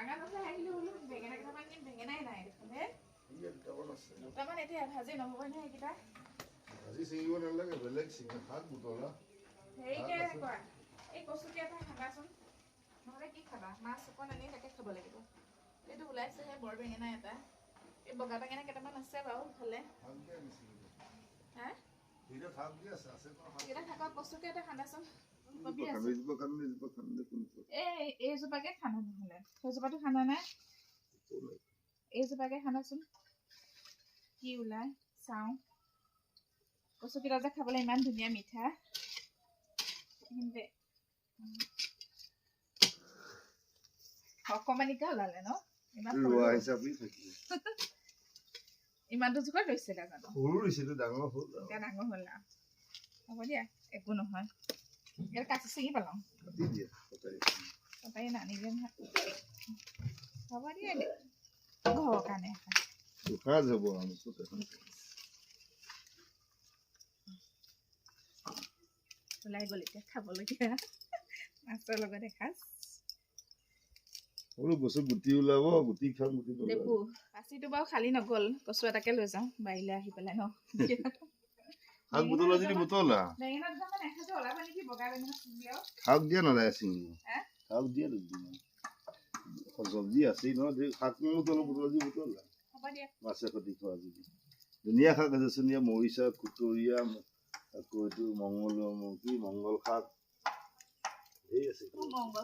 বাগান আছে আহিলো বোলো বেঙেনা কেইটামান নিম বেঙেনাই নাই দেখোন হে? ইয়াত দুটামান আছে দুটামান এতিয়া ভাজি নহয় এইকেইটা। ছিঙিব নালাগে বেলেগ ছিঙা শাক বুটলা। হেৰিকে কৰা এই কচুকে এটা খাবাচোন। নহ'লে কি খাবা? মাছ অকণ আনি তাকে খাব লাগিব। এইটো ওলাইছেহে বৰ বেঙেনা এটা। এই বগা বেঙেনা কেইটামান আছে বাৰু হা? শাক এইকেইটা থাকক কচুকে এটা খান্দাচোন কবি আছে। এই এইজোপাকে খান্দা নহ'লে। সেইজোপাটো খান্দা নাই? এইজোপাকে খান্দাচোন কি ওলাই চাওঁ। কচুকেইটা যে খাবলৈ ইমান ধুনীয়া মিঠা। অকমানিকা ওলালে ন? ইমান ইমানটো জোখত লৈছিলে জানো? সৰু ডাঙৰ হ'ল ডাঙৰ আৰু। হ'ব দিয়া একো নহয়। ওলাই গ'ল এতিয়া খাবলগীয়া মাছৰ লগত এসাঁজ গুটি ওলাব গুটি খাম গুটি বাৰু খালী নগ'ল কচু এটাকে লৈ যাওঁ বাৰীলৈ আহি পেলাই ন শাক বুটলা যদি বুটলা বেঙেনা দুটামান এসাঁজে ওলাব নেকি? বগা বেঙেনা ছিঙি আৰু শাক দিয়া নালাগে ছিঙিব হে? শাক দিয়া দুদিনমান চব্জি আছেই নহয় ধেৰ শাক বুটলা বুটলা যদি বুটলা হ'ব দিয়া। মাছে সৈতে খোৱা যদি। ধুনীয়া শাক আছে চোনীয়া মৰিচা খুতৰীয়া আকৌ এইটো মংগল কি মংগল শাক। ধেৰ আছে। মংগল